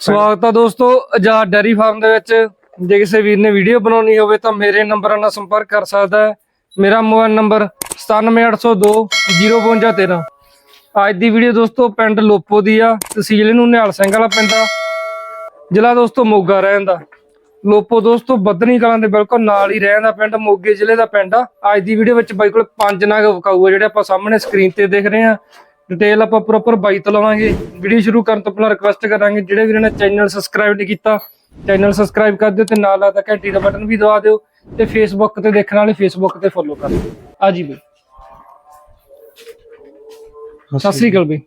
ਸਵਾਗਤ ਆ ਦੋਸਤੋ ਆਜ਼ਾਦ ਡੈਰੀ ਫਾਰਮ ਦੇ ਵਿੱਚ। ਜੇ ਕਿਸੇ ਵੀਰ ਨੇ ਵੀਡੀਓ ਬਣਾਉਣੀ ਹੋਵੇ ਤਾਂ ਮੇਰੇ ਨੰਬਰਾਂ ਨਾਲ ਸੰਪਰਕ ਕਰ ਸਕਦਾ ਹੈ। ਮੇਰਾ ਮੋਬਾਈਲ ਨੰਬਰ 97802 05213 ਅੱਜ ਦੀ ਵੀਡੀਓ ਦੋਸਤੋ ਪਿੰਡ ਲੋਪੋ ਦੀ ਆ, ਤਹਿਸੀਲ ਨੂੰ ਨਿਹਾਲ ਸਿੰਘ ਵਾਲਾ ਪਿੰਡ ਆ। ਜ਼ਿਲ੍ਹਾ ਦੋਸਤੋ ਮੋਗਾ ਰਹਿਣ ਦਾ। ਲੋਪੋ ਦੋਸਤੋ ਬੱਦਨੀ ਕਲਾਂ ਦੇ ਬਿਲਕੁਲ ਨਾਲ ਹੀ ਰਹਿਣ ਦਾ ਪਿੰਡ, ਮੋਗੇ ਜ਼ਿਲ੍ਹੇ ਦਾ ਪਿੰਡ ਆ। ਅੱਜ ਦੀ ਵੀਡੀਓ ਵਿੱਚ ਬਾਈ ਕੋਲ ਪੰਜ ਨਾਗ ਵਿਕਾਊ ਆ ਜਿਹੜੇ ਆਪਾਂ ਸਾਹਮਣੇ ਸਕਰੀਨ ਤੇ ਦੇਖ ਰਹੇ ਆ ਡਿਟੇਲ ਆਪਾਂ ਪ੍ਰੋਪਰ ਬਾਈ ਤੋਂ ਲਵਾਂਗੇ। ਵੀਡੀਓ ਸ਼ੁਰੂ ਕਰਨ ਤੋਂ ਪਹਿਲਾਂ ਰਿਕੁਐਸਟ ਕਰਾਂਗੇ ਜਿਹੜੇ ਵੀਰਾਂ ਨੇ ਚੈਨਲ ਸਬਸਕ੍ਰਾਈਬ ਨਹੀਂ ਕੀਤਾ ਚੈਨਲ ਸਬਸਕ੍ਰਾਈਬ ਕਰ ਦਿਓ ਤੇ ਨਾਲ ਆਦਾ ਘੰਟੀ ਦਾ ਬਟਨ ਵੀ ਦਬਾ ਦਿਓ ਤੇ ਫੇਸਬੁੱਕ ਤੇ ਦੇਖਣ ਵਾਲੇ ਫੇਸਬੁੱਕ ਤੇ ਫੋਲੋ ਕਰ ਦਿਓ। ਆ ਜੀ ਬਈ। ਸਤਿ ਸ੍ਰੀ ਅਕਾਲ ਬਈ।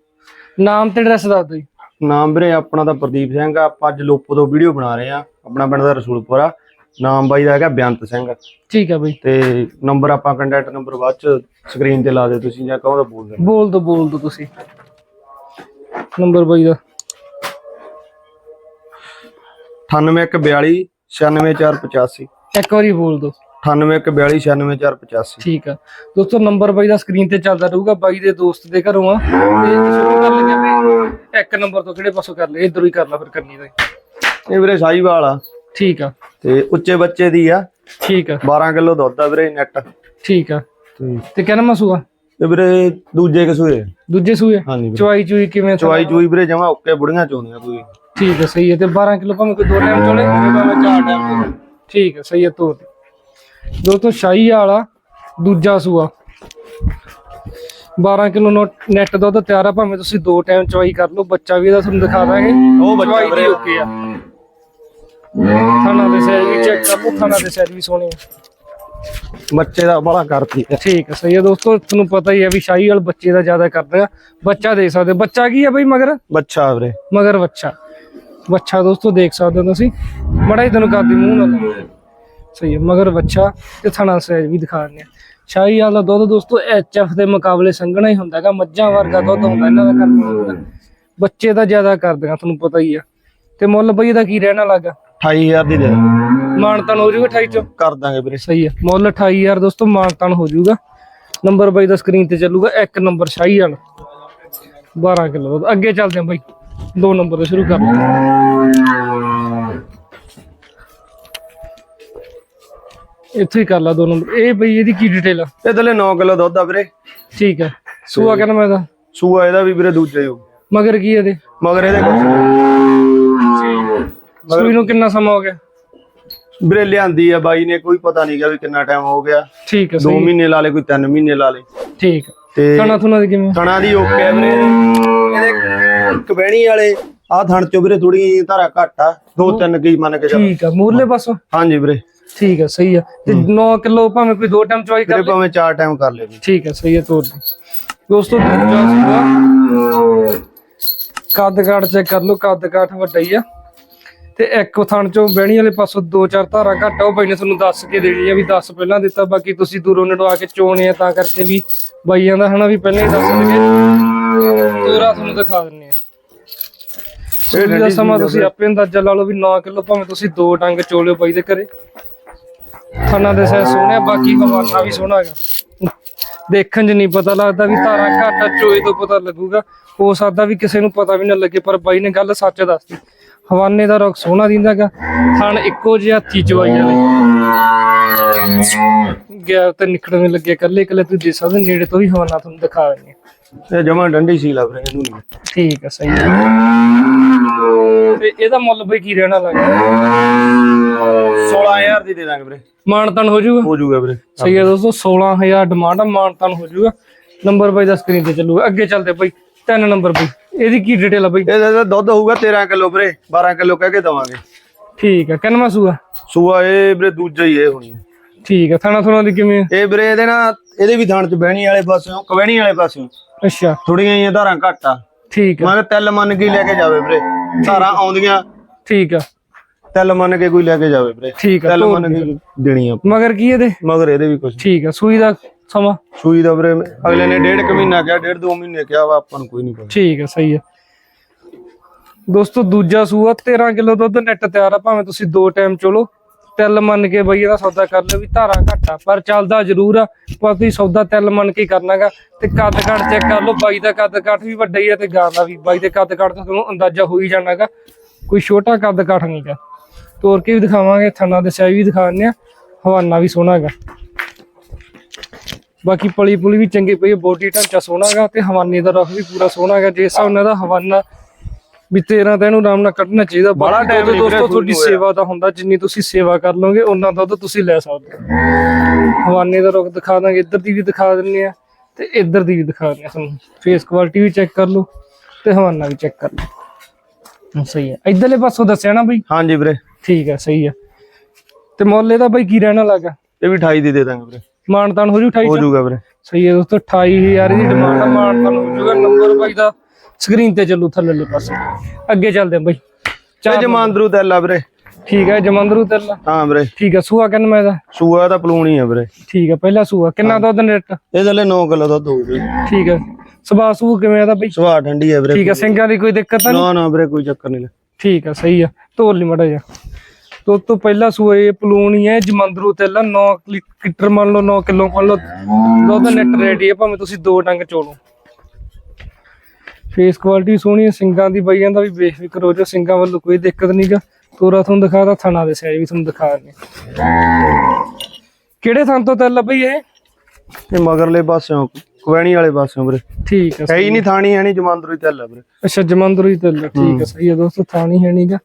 ਨਾਮ ਤੇ ਐਡਰੈਸ ਦੱਸ ਦਿਓ ਨਾਮ ਵੀਰੇ ਆਪਣਾ ਤਾਂ ਪ੍ਰਦੀਪ ਸਿੰਘ ਆ। ਆਪਾਂ ਅੱਜ ਲੋਪੋ ਤੋਂ ਵੀਡੀਓ ਬਣਾ ਰਹੇ ਆ। ਆਪਣਾ ਪਿੰਡ ਦਾ ਰਸੂਲਪੁਰਾ ਨਾਮ ਬਾਈ ਦਾ ਹੈਗਾ ਬੇਅੰਤ ਸਿੰਘ। ਠੀਕ ਆ ਬਈ। ਤੇ ਨੰਬਰ ਆਪਾਂ ਕੰਟੈਕਟ ਨੰਬਰ ਬਾਅਦ ਚ ਸਕਰੀਨ ਤੇ ਲਾ ਦਿਓ ਤੁਸੀਂ ਜਾਂ ਕਹੋ ਤਾਂ ਬੋਲ ਦਿਓ ਬੋਲ ਦੋ ਬੋਲ ਦੋ ਤੁਸੀਂ। ਨੰਬਰ ਬਾਈ ਦਾ। 9842 96485 ਇੱਕ ਵਾਰੀ ਬੋਲ ਦੋ। 9842 96485 ਠੀਕ ਆ। ਦੋਸਤੋ ਨੰਬਰ ਬਾਈ ਦਾ ਸਕਰੀਨ ਤੇ ਚੱਲਦਾ ਰਹੂਗਾ ਬਾਈ ਦੇ ਦੋਸਤ ਦੇ ਘਰੋਂ ਆ। ਤੇ ਸ਼ੁਰੂ ਕਰ ਲਈਏ ਵੀ ਇੱਕ ਨੰਬਰ ਤੋਂ ਕਿਹੜੇ ਪਾਸੋਂ ਕਰ ਲਈਏ ਇਧਰੋਂ ਹੀ ਕਰ ਲਾ ਫਿਰ ਕਰਨੀ ਹੀ। ਇਹ ਵੀਰੇ ਸਾਈਵਾਲ ਆ। ਠੀਕ ਆ। ਤੇ ਉੱਚੇ ਬੱਚੇ ਦੀ ਆ। ਠੀਕ ਆ। 12 ਕਿਲੋ ਦੁੱਧ ਆ ਵੀਰੇ ਨੈਟ ਠੀਕ ਆ। ਤੇ ਤੇ ਕਹਿੰਦਾ ਮਸੂਆ ਇਹ ਵੀਰੇ ਦੂਜੇ ਕਸੂਏ ਦੂਜੇ ਸੂਏ? ਹਾਂਜੀ ਚਵਾਈ ਚੂਈ ਕਿਵੇਂ ਚਵਾਈ ਚੂਈ ਵੀਰੇ ਜਮਾ ਓਕੇ ਬੁੜੀਆਂ ਚੋਂਦੀਆਂ ਕੋਈ ਠੀਕ ਆ ਸਹੀ ਹੈ ਤੇ 12 ਕਿਲੋ ਭਾਵੇਂ ਕੋਈ ਦੋ ਟਾਈਮ ਚੋਲੇ ਭਾਵੇਂ ਚਾਰ ਟਾਈਮ ਠੀਕ ਆ ਸਹੀ ਹੈ ਤੋਰ ਦੋਸਤੋ ਸ਼ਾਹੀ ਵਾਲਾ ਦੂਜਾ ਸੂਆ। 12 ਕਿਲੋ ਨੈਟ ਦੁੱਧ ਤਿਆਰ ਆ ਭਾਵੇਂ ਤੁਸੀਂ ਦੋ ਟਾਈਮ ਚਵਾਈ ਕਰ ਲਓ। ਬੱਚਾ ਵੀ ਇਹਦਾ ਤੁਹਾਨੂੰ ਦਿਖਾ ਦਾਂਗੇ। ਉਹ ਬੱਚਾ ਵੀਰੇ। ਓਕੇ ਆ। ਥਾਣਾ ਦੇ ਸਾਈਜ਼ ਵੀ ਚੈੱਕ ਕਰ ਲਓ ਥਾਣਾ ਦੇ ਸਾਈਜ਼ ਵੀ ਸੋਹਣੇ ਆ। ਬੱਚੇ ਦਾ ਬੜਾ ਕਰਤੀ ਆ। ਠੀਕ ਹੈ ਸਹੀ ਹੈ ਦੋਸਤੋ ਤੁਹਾਨੂੰ ਪਤਾ ਹੀ ਹੈ ਵੀ ਸ਼ਾਹੀ ਵਾਲ ਬੱਚੇ ਦਾ ਜ਼ਿਆਦਾ ਕਰਦੇ ਆ। ਬੱਚਾ ਦੇ ਸਕਦੇ ਬੱਚਾ ਕੀ ਹੈ ਬਈ ਮਗਰ? ਬੱਚਾ ਵੀਰੇ। ਮਗਰ ਬੱਚਾ। ਬੱਚਾ ਦੋਸਤੋ ਦੇਖ ਸਕਦੇ ਹੋ ਤੁਸੀਂ। ਮੜਾ ਹੀ ਤੁਹਾਨੂੰ ਕਰਦੀ ਮੂੰਹ ਨਾਲ ਸਹੀ ਹੈ ਮਗਰ ਬੱਚਾ ਤੇ ਥਣਾ ਸਾਈਜ਼ ਵੀ ਦਿਖਾ ਆ। ਸ਼ਾਹੀ ਵਾਲਾ ਦੁੱਧ ਦੋਸਤੋ ਐਚਐਫ ਦੇ ਮੁਕਾਬਲੇ ਸੰਘਣਾ ਹੀ ਹੁੰਦਾ ਹੈਗਾ। ਮੱਝਾਂ ਵਰਗਾ ਦੁੱਧ ਹੁੰਦਾ ਇਹਨਾਂ ਦਾ ਕਰਨਾ ਬੱਚੇ ਦਾ ਜ਼ਿਆਦਾ ਕਰਦੀਆਂ ਤੁਹਾਨੂੰ ਪਤਾ ਹੀ ਆ। ਤੇ ਮੁੱਲ ਬਈ ਇਹਦਾ ਕੀ ਰਹਿਣਾ ਲੱਗਾ 28000 ਦੀ ਦੇ ਮਾਨਤਨ ਹੋ ਜਾਊਗਾ 28 ਚੋਂ। ਕਰ ਦਾਂਗੇ ਵੀਰੇ। ਸਹੀ ਹੈ ਮੁੱਲ 28000 ਦੋਸਤੋ ਮਾਨਤਨ ਹੋ ਜਾਊਗਾ ਨੰਬਰ ਬਾਈ ਦਾ ਸਕਰੀਨ ਤੇ ਚੱਲੂਗਾ ਇੱਕ ਨੰਬਰ ਸ਼ਾਹੀ ਵਾਲਾ। 12 ਕਿਲੋ ਦੁੱਧ। ਅੱਗੇ ਚੱਲਦੇ ਹਾਂ ਬਾਈ। ਦੋ ਨੰਬਰ ਤੋਂ ਸ਼ੁਰੂ ਕਰ ਲਓ ਇੱਥੇ ਹੀ ਕਰ ਲਾ ਦੋ ਨੰਬਰ। ਇਹ ਬਈ ਇਹਦੀ ਕੀ ਡਿਟੇਲ ਆ? ਇਹ ਥੱਲੇ 9 ਕਿਲੋ ਦੁੱਧ ਆ ਵੀਰੇ। ਠੀਕ ਹੈ ਸੂਆ ਕਹਿੰਦਾ ਮੈਂ ਤਾਂ ਸੂਆ ਇਹਦਾ ਵੀ ਵੀਰੇ ਦੂਜਾ ਹੀ ਹੋਊ। ਮਗਰ ਕੀ ਇਹਦੇ? ਮਗਰ ਇਹਦੇ ਕੁਛ ਸੂਈ ਨੂੰ ਕਿੰਨਾ ਸਮਾਂ ਹੋ ਗਿਆ? ਵੀਰੇ ਲਿਆਂਦੀ ਆ ਬਾਈ ਨੇ ਕੋਈ ਪਤਾ ਨਹੀਂ ਗਿਆ ਵੀ ਕਿੰਨਾ ਟਾਈਮ ਹੋ ਗਿਆ। ਠੀਕ ਹੈ 2 ਸਹੀ। ਮਹੀਨੇ ਲਾ ਲੇ ਕੋਈ 3 ਮਹੀਨੇ ਲਾ ਲੇ ਠੀਕ ਤੇ ਖਾਣਾ ਥੁਣਾ ਦੀ ਕਿਵੇਂ? ਥਣਾ ਦੀ ਓਕੇ ਆ ਵੀਰੇ। ਇਹਦੇ ਕਬੈਣੀ ਵਾਲੇ ਆ ਥਣ ਚੋਂ ਵੀਰੇ ਥੋੜੀ ਧਾਰਾ ਘੱਟ ਆ। ਦੋ ਤਿੰਨ ਕੀ ਮੰਨ ਕੇ ਚੱਲ। ਠੀਕ ਆ ਮੂਰਲੇ ਪਾਸੋਂ? ਹਾਂਜੀ ਵੀਰੇ। ਠੀਕ ਹੈ ਸਹੀ ਆ। ਤੇ 9 ਕਿਲੋ ਭਾਵੇਂ ਕੋਈ ਦੋ ਟਾਈਮ ਚਵਾਈ ਕਰ ਵੀਰੇ ਭਾਵੇਂ ਚਾਰ ਟਾਈਮ ਕਰ ਲੈ ਠੀਕ ਹੈ ਸਹੀ ਹੈ ਤੋਰ ਦੋਸਤੋ ਦੂਜਾ ਸੂਆ ਕੱਦ ਕਾਠ ਚੈੱਕ ਕਰ ਲਓ ਕੱਦ ਕਾਠ ਵੱਡਾ ਹੀ ਆ। ਤੇ ਇੱਕ ਥਣ ਚੋਂ ਬਹਿਣੀ ਵਾਲੇ ਪਾਸੋਂ ਦੋ ਚਾਰ ਧਾਰਾਂ ਘੱਟ ਉਹ ਬਾਈ ਨੇ ਤੁਹਾਨੂੰ ਦੱਸ ਕੇ ਦੇਣੀ ਆ ਵੀ ਦੱਸ ਪਹਿਲਾਂ ਦਿੱਤਾ ਬਾਕੀ ਤੁਸੀਂ ਦੂਰੋਂ ਨੜਵਾ ਕੇ ਚੋਣੇ ਆ ਤਾਂ ਕਰਕੇ ਵੀ ਬਾਈਆਂ ਦਾ ਹਨਾ ਵੀ ਪਹਿਲਾਂ ਹੀ ਦੱਸ ਦੇਣਗੇ। ਤੋਰਾ ਤੁਹਾਨੂੰ ਦਿਖਾ ਦਿੰਨੇ ਆ। ਇਹ ਦਾ ਸਮਾਂ ਤੁਸੀਂ ਆਪੇ ਅੰਦਾਜ਼ਾ ਲਾ ਲਓ ਵੀ 9 ਕਿਲੋ ਭਾਵੇਂ ਤੁਸੀਂ ਦੋ ਡੰਗ ਚੋਲਿਓ ਬਾਈ ਦੇ ਘਰੇ। ਖਾਣਾ ਦੇ ਸਹਿ ਸੋਹਣਿਆ ਬਾਕੀ ਹਵਾਨਾ ਵੀ ਸੋਹਣਾ ਹੈਗਾ। ਦੇਖਣ 'ਚ ਨਹੀਂ ਪਤਾ ਲੱਗਦਾ ਵੀ ਧਾਰਾਂ ਘਾਟਾ ਚੋਏ ਤੋਂ ਪਤਾ ਲੱਗੂਗਾ। ਹੋ ਸਕਦਾ ਵੀ ਕਿਸੇ ਨੂੰ ਪਤਾ ਵੀ ਨਾ ਲੱਗੇ ਪਰ ਬਾਈ ਨੇ ਗੱਲ ਸੱਚ ਦੱਸਦੀ ਹਵਾਨੇ ਦਾ ਰੁੱਖ ਸੋਹਣਾ ਦਿੰਦਾਗਾ ਥਣ ਇੱਕੋ ਜਿਹਾ ਹੱਥੀ ਚਵਾਈ ਵਾਲੇ। ਗਿਆ ਤੇ ਨਿਕਲਣ ਲੱਗੇ ਕੱਲੇ ਕੱਲੇ ਤੁਸੀਂ ਦੇ ਸਕਦੇ ਨੇੜੇ ਤੋਂ ਵੀ ਹਵਾਨਾ ਤੁਹਾਨੂੰ ਦਿਖਾ ਦਿੰਦੇ। ਇਹ ਜਮਾ ਡੰਡੀ ਸੀ ਲਾ ਵੀਰੇ ਇਹਨੂੰ ਠੀਕ ਹੈ ਸਹੀ ਤੇ ਇਹਦਾ ਮੁੱਲ ਬਈ ਕੀ ਰਹਿਣਾ ਲੱਗਾ 16000 ਦੀ ਦੇ ਦਾਂਗੇ ਵੀਰੇ। ਮਾਨਤਨ ਹੋ ਜਾਊਗਾ? ਹੋ ਜਾਊਗਾ ਵੀਰੇ। ਸਹੀ ਹੈ ਦੋਸਤੋ 16000 ਡਿਮਾਂਡ ਆ ਮਾਨਤਨ ਹੋ ਜਾਊਗਾ। ਨੰਬਰ ਬਾਈ ਦਾ ਸਕਰੀਨ ਤੇ ਚੱਲੂਗਾ। ਅੱਗੇ ਚੱਲਦੇ ਬਾਈ ਤਿੰਨ ਨੰਬਰ ਬਾਈ। ਇਹਦੀ ਕੀ ਡਿਟੇਲ ਆ ਬਾਈ? ਇਹਦਾ ਦੁੱਧ ਹੋਊਗਾ 13 ਕਿਲੋ ਵੀਰੇ 12 ਕਿਲੋ ਕਹਿ ਕੇ ਦਵਾਂਗੇ। ਠੀਕ ਹੈ ਕਿੰਨਵਾਂ ਸੂਆ? ਸੂਆ ਇਹ ਵੀਰੇ ਦੂਜਾ ਹੀ ਇਹ ਹੋਣੀ ਠੀਕ ਹੈ ਥਾਣਾ ਥੁਣਾ ਦੀ ਕਿਵੇਂ ਆ? ਇਹ ਵੀਰੇ ਇਹਦੇ ਨਾ ਇਹਦੇ ਵੀ ਥਾਣ ਚ ਬਹਿਣੀ ਵਾਲੇ ਪਾਸਿਓਂ ਕਵੈਣੀ ਵਾਲੇ ਪਾਸਿਓਂ। ਅੱਛਾ। ਥੋੜੀਆਂ ਜਿਹੀਆਂ ਧਾਰਾਂ ਘੱਟ ਆ। ਠੀਕ ਹੈ ਮੈਂ ਤਿਲ ਮੰਨ ਕੇ ਲੈ ਕੇ ਜਾਵੇ ਵੀਰੇ। ਧਾਰਾਂ ਆਉਂਦੀਆਂ। ਠੀਕ ਆ। ਤਿਲ ਮੰਨ ਕੇ ਕੋਈ ਲੈ ਕੇ ਜਾਵੇ ਵੀਰੇ। ਠੀਕ ਆ ਤਿਲ ਮੰਨ ਕੇ ਦੇਣੀ ਆ। ਮਗਰ ਕੀ ਇਹਦੇ? ਮਗਰ ਇਹਦੇ ਵੀ ਕੁਝ ਠੀਕ ਆ ਸੂਈ ਦਾ ਸਮਾਂ? ਸੂਈ ਦਾ ਵੀਰੇ ਅਗਲੇ ਨੇ ਡੇਢ ਕੁ ਮਹੀਨਾ ਕਿਹਾ ਡੇਢ ਦੋ ਮਹੀਨੇ ਕਿਹਾ ਵਾ ਆਪਾਂ ਨੂੰ ਕੋਈ ਨਹੀਂ ਪਤਾ। ਠੀਕ ਹੈ ਸਹੀ ਹੈ ਦੋਸਤੋ ਦੂਜਾ ਸੂਆ 13 ਕਿਲੋ ਦੁੱਧ ਨੈਟ ਤਿਆਰ ਆ ਭਾਵੇਂ ਤੁਸੀਂ ਦੋ ਟਾਈਮ ਚੋਲੋ। ਤਿਲ ਮੰਨ ਕੇ ਬਈ ਇਹਦਾ ਸੌਦਾ ਕਰ ਲਿਓ ਵੀ ਧਾਰਾਂ ਘੱਟ ਪਰ ਚੱਲਦਾ ਜ਼ਰੂਰ ਆ ਪਰ ਤੁਸੀਂ ਸੌਦਾ ਤਿਲ ਮੰਨ ਕੇ ਕਰਨਾਗਾ। ਤੇ ਕੱਦ ਕੱਟ ਚੈੱਕ ਕਰ ਲਓ ਬਾਈ ਦਾ ਕੱਦ ਕੱਟ ਵੀ ਵੱਡਾ ਹੀ ਆ ਤੇ ਗਾਂ ਦਾ ਵੀ। ਬਾਈ ਦੇ ਕੱਦ ਕੱਟ ਤੋਂ ਤੁਹਾਨੂੰ ਅੰਦਾਜ਼ਾ ਹੋ ਹੀ ਜਾਣਾਗਾ। ਕੋਈ ਛੋਟਾ ਕੱਦ ਕਾਠ ਨਹੀਂਗਾ ਤੋਰ ਕੇ ਵੀ ਦਿਖਾਵਾਂਗੇ ਥਣਾ ਦੇ ਸਾਈ ਵੀ ਦਿਖਾਉਂਦੇ ਆ ਹਵਾਨਾ ਵੀ ਸੋਹਣਾ ਹੈਗਾ ਬਾਕੀ ਪਲੀ ਪੁਲੀ ਵੀ ਚੰਗੀ ਪਈ ਬੋਡੀ ਢਾਂਚਾ ਸੋਹਣਾ ਹੈਗਾ ਤੇ ਹਵਾਨੇ ਦਾ ਰਫ ਵੀ ਪੂਰਾ ਸੋਹਣਾ ਹੈਗਾ ਜੇ ਹਿਸਾਬ ਨਾਲ ਦਾ ਹਵਾਨਾ ਵੀ 13 ਤਾਂ ਇਹਨੂੰ ਆਰਾਮ ਨਾਲ ਕੱਢਣਾ ਚਾਹੀਦਾ ਬੜਾ ਵੀਰੇ ਦੋਸਤੋ ਤੁਹਾਡੀ। ਸੇਵਾ ਦਾ ਹੁੰਦਾ ਜਿੰਨੀ ਤੁਸੀਂ ਸੇਵਾ ਕਰ ਲਓਗੇ ਉਹਨਾਂ ਦੁੱਧ ਤੁਸੀਂ ਲੈ ਸਕਦੇ ਹੋ। ਹਵਾਨੇ ਦਾ ਰੁਖ ਦਿਖਾ ਦਾਂਗੇ ਇੱਧਰ ਦੀ ਵੀ ਦਿਖਾ ਦਿੰਨੇ ਆ ਤੇ ਇੱਧਰ ਦੀ ਵੀ ਦਿਖਾ ਦਿੰਨੇ ਆ ਤੁਹਾਨੂੰ। ਫੇਸ ਕੁਆਲਿਟੀ ਵੀ ਚੈੱਕ ਕਰ ਲਓ ਤੇ ਹਵਾਨਾ ਵੀ ਚੈੱਕ ਕਰ ਲਓ। ਸਹੀ ਹੈ ਇੱਧਰਲੇ ਪਾਸੋਂ ਦੱਸਿਆ ਨਾ ਬਈ? ਹਾਂਜੀ ਵੀਰੇ। ਠੀਕ ਹੈ ਸਹੀ ਹੈ ਤੇ ਮੁੱਲ ਇਹਦਾ ਬਈ ਕੀ ਰਹਿਣਾ ਲੱਗਾ ਇਹ ਵੀ 28 ਦੀ ਦੇ ਦਾਂਗੇ ਵੀਰੇ। ਮਾਨਤਾਨ ਹੋ ਜੂ 28 ਹੋ ਚ? ਜਾਊਗਾ ਵੀਰੇ। ਸਹੀ ਹੈ ਦੋਸਤੋ 28000 ਦੀ ਡਿਮਾਂਡ ਆ ਮਾਨਤਾਨ ਹੋ ਜੂਗਾ ਨੰਬਰ ਬਾਈ ਦਾ ਸਕਰੀਨ ਤੇ ਚੱਲੂ ਥੱਲੇ ਪਾਸੇ। ਅੱਗੇ ਚੱਲਦੇ ਆ ਬਈ। ਚਾਰ ਜਮਾਂਦਰੂ ਤੈਲਾ ਵੀਰੇ। ਠੀਕ ਹੈ ਜਮੰਦਰੂ ਤੇਲਾ ਹਾਂ ਵੀਰੇ। ਠੀਕ ਹੈ ਸੂਆ ਕਿੰਨ ਮੈਂ ਦਾ ਸੂਆ ਤਾਂ ਪਲੂਣੀ ਆ ਵੀਰੇ। ਠੀਕ ਹੈ ਪਹਿਲਾ ਸੂਆ। ਕਿੰਨਾ ਦੁੱਧ ਨੈਟ? ਇਹ ਥੱਲੇ 9 ਕਿਲੋ ਦੁੱਧ ਹੋਊਗੀ ਠੀਕ ਹੈ ਸੁਭਾਅ ਸੂ ਕਿਵੇਂ ਆਦਾ ਬਈ? ਸੁਭਾਅ ਠੰਡੀ ਆ ਵੀਰੇ ਠੀਕ ਹੈ ਸਿੰਘਾਂ ਦੀ ਕੋਈ ਦਿੱਕਤ ਤਾਂ ਨਹੀਂ? ਨਾ ਨਾ ਵੀਰੇ ਕੋਈ ਚੱਕਰ ਨਹੀਂ। ਠੀਕ ਹੈ ਸਹੀ ਆ ਤੋਲ ਨਹੀਂ ਮੜਾ ਜਾ ਤੋ ਤੋਂ ਪਹਿਲਾ ਸੂਆ ਇਹ ਪਲੂਣੀ ਹੈ ਜਮੰਦਰੂ ਤੇਲਾ 9 ਲੀਟਰ ਮੰਨ ਲਓ 9 ਕਿਲੋ ਮੰਨ ਲਓ ਦੁੱਧ ਨੈਟ ਰੈਡੀ ਹੈ ਭਾਵੇਂ ਤੁਸੀਂ ਦੋ ਡੰਗ ਚੋਲੋ। ਫੇਸ ਕੁਆਲਿਟੀ ਸੋਹਣੀ ਹੈ ਸਿੰਘਾਂ ਦੀ ਬਈਆਂ ਦਾ ਵੀ ਬੇਫਿਕਰ ਹੋ ਜਾ ਸਿੰਘਾਂ ਵੱਲੋਂ ਕੋਈ ਦਿੱਕਤ ਨਹੀਂਗਾ ਤੋਰਾ ਤੁਹਾਨੂੰ ਦਿਖਾਦਾ ਥਣਾ ਦੇ ਸਾਈਜ਼ ਵੀ ਤੁਹਾਨੂੰ ਦਿਖਾ ਦਿੰਦੇ ਕਿਹੜੇ ਥਾਂ ਤੋਂ ਤੇਲਾ ਬਈ ਇਹ? ਇਹ ਮਗਰਲੇ ਪਾਸਿਓਂ ਕੁਵੈਣੀ ਵਾਲੇ ਪਾਸਿਓਂ ਵੀਰੇ। ਠੀਕ ਹੈ ਹੈ ਹੀ ਨਹੀਂ ਥਾਣੀ ਹੈ ਨਹੀਂ ਜਮਾਂਦਰੂ ਤੈਲਾ ਵੀਰੇ। ਅੱਛਾ ਜਮੰਦਰੂ ਹੀ ਤੇਲਾ ਠੀਕ ਹੈ ਸਹੀ ਹੈ ਦੋਸਤੋ ਥਾਣੀ ਹੈ ਨਹੀਂਗਾ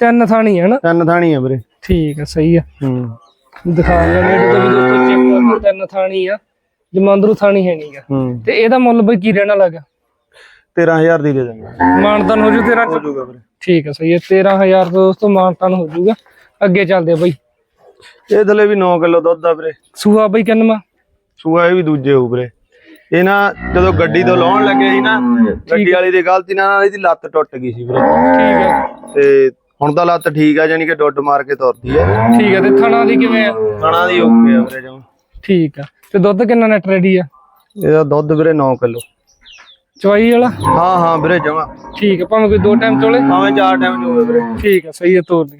ਤਿੰਨ ਥਾਣੀ ਹੈ ਨਾ? ਤਿੰਨ ਥਾਣੀ ਆ ਵੀਰੇ। ਠੀਕ ਹੈ ਸਹੀ ਹੈ ਹੂੰ। ਦਿਖਾ ਲਿਆ ਨੇੜੇ ਤੋਂ ਵੀ ਦੋਸਤੋ ਚੈੱਕ ਕਰ ਤਿੰਨ ਥਾਣੀ ਆ ਜਮੰਦਰੂ ਥਾਣੀ ਹੈ ਨਹੀਂਗਾ ਹੂੰ। ਤੇ ਇਹਦਾ ਮੁੱਲ ਬਈ ਕੀ ਰਹਿਣਾ ਲੱਗਾ 13000 ਦੀ ਦੇ ਦਾਂਗੇ। ਮਾਨਤਨ ਹੋ ਜੂ ਤੇਰਾ ਹੋ ਜਾਊਗਾ ਵੀਰੇ। ਠੀਕ ਹੈ ਸਹੀ ਹੈ 13000 ਤੋਂ ਦੋਸਤੋ ਮਾਨਤਨ ਹੋ ਜੂਗਾ। ਅੱਗੇ ਚੱਲਦੇ ਆ ਬਈ। ਇਹ ਥੱਲੇ ਵੀ 9 ਕਿਲੋ ਦੁੱਧ ਆ ਵੀਰੇ। ਸੂਆ ਬਈ ਕਿੰਨਵਾ? ਸੂਆ ਇਹ ਵੀ ਦੂਜੇ ਹੋ ਵੀਰੇ। ਇਹ ਨਾ ਜਦੋਂ ਗੱਡੀ ਤੋਂ ਲਾਉਣ ਲੱਗੇ ਸੀ ਨਾ ਗੱਡੀ ਵਾਲੀ ਦੀ ਗਲਤੀ ਨਾਲ ਇਹਦੀ ਲੱਤ ਟੁੱਟ ਗਈ ਸੀ ਵੀਰੇ। ਠੀਕ ਹੈ ਤੇ ਹੁਣ ਤਾਂ ਲੱਤ ਠੀਕ ਆ ਯਾਨੀ ਕਿ ਡੁੱਡ ਮਾਰ ਕੇ ਤੁਰਦੀ ਆ। ਠੀਕ ਹੈ ਤੇ ਥਣਾ ਦੀ ਕਿਵੇਂ ਆ? ਕਣਾ ਦੀ ਓਕੇ ਆ ਵੀਰੇ ਜਮ। ਠੀਕ ਆ ਤੇ ਦੁੱਧ ਕਿੰਨਾ ਨੈਟ ਰੈਡੀ ਆ? ਇਹਦਾ ਦੁੱਧ ਵੀਰੇ 9 ਕਿਲੋ। ਚਵਾਈ ਵਾਲਾ? ਹਾਂ ਹਾਂ ਵੀਰੇ ਜਮਾ। ਠੀਕ ਹੈ ਭਾਵੇਂ ਕੋਈ ਦੋ ਟਾਈਮ ਚੋਲੇ। ਭਾਵੇਂ ਚਾਰ ਟਾਈਮ ਹੋਵੇ ਵੀਰੇ। ਠੀਕ ਹੈ ਸਹੀ ਹੈ ਤੋਰ ਦੀ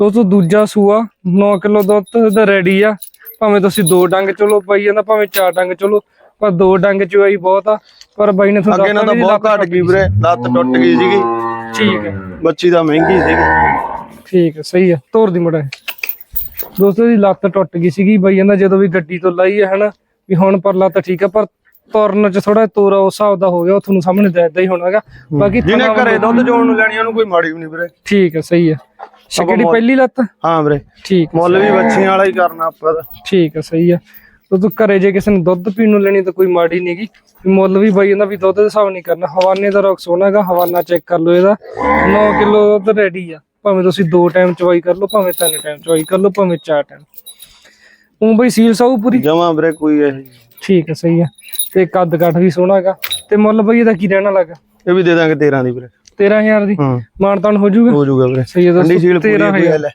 ਦੋਸਤੋ ਦੂਜਾ ਸੂਆ 9 ਕਿਲੋ ਦੁੱਧ ਦਾ ਰੈਡੀ ਆ। ਭਾਵੇਂ ਤੁਸੀਂ ਦੋ ਡੰਗ ਚਲੋ ਪਾਈ ਜਾਂਦਾ ਭਾਵੇਂ ਚਾਰ ਡੰਗ ਚਲੋ ਪਰ ਦੋ ਡੰਗ ਚਵਾਈ ਬਹੁਤ ਆ। ਪਰ ਬਾਈ ਨੇ ਤੁਹਾਨੂੰ ਅੱਗੇ ਨਾਲ ਤਾਂ ਬਹੁਤ ਘਟ ਗਈ ਵੀਰੇ ਲੱਤ ਟੁੱਟ ਗਈ ਸੀਗੀ। ਠੀਕ ਹੈ। ਬੱਚੀ ਤਾਂ ਮਹਿੰਗੀ ਸੀਗੀ ਠੀਕ ਹੈ ਸਹੀ ਹੈ ਤੋਰ ਦੀ ਮੜਾ। ਦੋਸਤੋ ਦੀ ਲੱਤ ਟੁੱਟ ਗਈ ਸੀਗੀ ਬਾਈ ਕਹਿੰਦਾ ਜਦੋਂ ਵੀ ਗੱਡੀ ਤੋਂ ਲਾਈ ਹੈ ਹਨਾ ਵੀ ਹੁਣ ਪਰ ਲੱਤ ਠੀਕ ਹੈ ਪਰ ਤੁਰਨ ਚ ਥੋੜਾ ਤੋਰਾ ਉਸ ਹਿਸਾਬ ਦਾ ਹੋ ਗਿਆ ਉਹ ਤੁਹਾਨੂੰ ਸਾਹਮਣੇ ਦੱਸਦਾ ਹੀ ਹੋਣਾਗਾ ਬਾਕੀ ਜਿਹਨੇ ਥਣਾ ਘਰੇ ਦੁੱਧ ਚੋਣ ਨੂੰ ਲੈਣੀ ਉਹਨੂੰ ਕੋਈ ਮਾੜੀ ਵੀ ਨਹੀਂ ਵੀਰੇ। ਠੀਕ ਹੈ ਸਹੀ ਹੈ। ਸ਼ਕੜੀ ਮੁੱਲ- ਪਹਿਲੀ ਲੱਤ? ਹਾਂ ਵੀਰੇ। ਠੀਕ ਮੁੱਲ ਵੀ ਬੱਚੀਆਂ ਵਾਲਾ ਹੀ ਕਰਨਾ ਆਪਾਂ ਤਾਂ। ਠੀਕ ਹੈ ਸਹੀ ਹੈ। ਤੋ ਤੂੰ ਘਰੇ ਜੇ ਕਿਸੇ ਨੇ ਦੁੱਧ ਪੀਣ ਨੂੰ ਲੈਣੀ ਤਾਂ ਕੋਈ ਮਾੜੀ ਨਹੀਂਗੀ ਮੁੱਲ ਵੀ ਬਾਈ ਜਾਂਦਾ ਵੀ ਦੁੱਧ ਦੇ ਹਿਸਾਬ ਨਹੀਂ ਕਰਨਾ। ਹਵਾਨੇ ਦਾ ਰੋਕ ਸੋਨਾਗਾ ਹਵਾਨਾ ਚੈੱਕ ਕਰ ਲਓ ਇਹਦਾ। 9 ਕਿਲੋ ਦੁੱਧ ਰੈਡੀ ਆ। ਭਾਵੇਂ ਤੁਸੀਂ ਦੋ ਟਾਈਮ ਚਵਾਈ ਕਰ ਲਓ ਭਾਵੇਂ ਤਿੰਨ ਟਾਈਮ ਚਵਾਈ ਕਰ ਲਓ ਭਾਵੇਂ ਚਾਰ ਟਾਈਮ ਉਹ ਬਈ ਸੀਲ ਸਾਊ ਪੂਰੀ? ਜਮਾ ਵੀਰੇ ਕੋਈ ਇਹ ਠੀਕ ਹੈ ਸਹੀ ਹੈ ਤੇ ਕੱਦ ਕਾਠ ਵੀ ਸੋਹਣਾਗਾ ਤੇ ਮੁੱਲ ਬਈ ਇਹਦਾ ਕੀ ਰਹਿਣਾ ਲੱਗਾ ਇਹ ਵੀ ਦੇ ਦਾਂਗੇ 13 ਦੀ ਵੀਰੇ। 13000 ਦੀ? ਮਾਨਤਾਨ ਹੋ ਜਾਊਗਾ ਹੋ ਜਾਊਗਾ ਵੀਰੇ। ਸਹੀ ਹੈ ਠੰਡੀ ਸੀਲ ਦੋਸਤੋ ਪੂਰੀ 13000 ਲੈ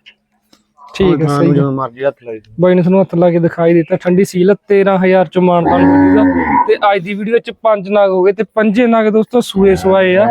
ਠੀਕ ਹੈ ਸਹੀ ਜਦੋਂ ਮਰਜ਼ੀ ਹੱਥ ਲਾਈ। ਬਾਈ ਨੇ ਤੁਹਾਨੂੰ ਹੱਥ ਲਾ ਕੇ ਦਿਖਾਈ ਦਿੱਤਾ ਠੰਡੀ ਸੀਲ 13000 ਚ ਮਾਨਤਾਨ ਹੋ ਜਾਊਗਾ ਤੇ ਅੱਜ ਦੀ ਵੀਡੀਓ ਚ ਪੰਜ ਨਾਗ ਹੋ ਗਏ ਤੇ ਪੰਜੇ ਨਾਗ ਦੋਸਤੋ ਸੂਏ ਸਵਾਏ ਆ।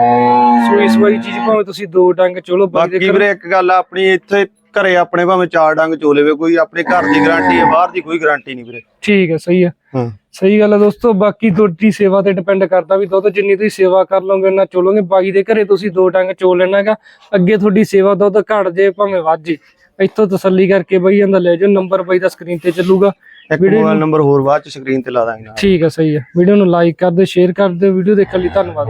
ਸੂਈ ਸਵਾਈ ਚੀਜ਼ ਭਾਵੇਂ ਤੁਸੀਂ ਦੋ ਡੰਗ ਚਲੋ ਬਾਕੀ ਵੀਰੇ ਇੱਕ ਗੱਲ ਆ, ਆਪਣੀ ਇੱਥੇ ਘਰੇ ਆਪਣੇ ਭਾਵੇਂ ਚਾਰ ਡੰਗ ਚੋਲੇਵੇ ਕੋਈ ਆਪਣੇ ਘਰ ਦੀ ਗਾਰੰਟੀ ਹੈ ਬਾਹਰ ਦੀ ਕੋਈ ਗਾਰੰਟੀ ਨਹੀਂ ਵੀਰੇ। ਠੀਕ ਹੈ ਸਹੀ ਹੈ। ਹਾਂ। ਸਹੀ ਗੱਲ ਹੈ ਦੋਸਤੋ ਬਾਕੀ ਤੁਹਾਡੀ ਸੇਵਾ ਤੇ ਡਿਪੈਂਡ ਕਰਦਾ ਵੀ ਦੁੱਧ ਜਿੰਨੀ ਤੁਸੀਂ ਸੇਵਾ ਕਰ ਲਓਗੇ ਉਹਨਾਂ ਚੋਲੋਗੇ। ਬਾਕੀ ਦੇ ਘਰੇ ਤੁਸੀਂ ਦੋ ਡੰਗ ਚੋ ਲੈਣਾ ਹੈਗਾ ਅੱਗੇ ਤੁਹਾਡੀ ਸੇਵਾ ਦੁੱਧ ਘਟ ਜੇ ਭਾਵੇਂ ਵੱਧ ਜੇ ਇੱਥੋਂ ਤਸੱਲੀ ਕਰਕੇ ਬਈ ਜਾਂਦਾ ਲੈ ਜਾਓ ਨੰਬਰ ਬਾਈ ਦਾ ਸਕਰੀਨ ਤੇ ਚੱਲੂਗਾ। ਇੱਕ ਮੋਬਾਈਲ ਨੰਬਰ ਹੋਰ ਬਾਅਦ ਚ ਸਕਰੀਨ ਤੇ ਲਾ ਦਾਂਗੇ। ਠੀਕ ਹੈ ਸਹੀ ਹੈ ਵੀਡੀਓ ਨੂੰ ਲਾਈਕ ਕਰ ਦਿਓ ਸ਼ੇਅਰ ਕਰ ਦਿਓ ਵੀਡੀਓ ਦੇਖਣ ਲਈ ਧੰਨਵਾਦ।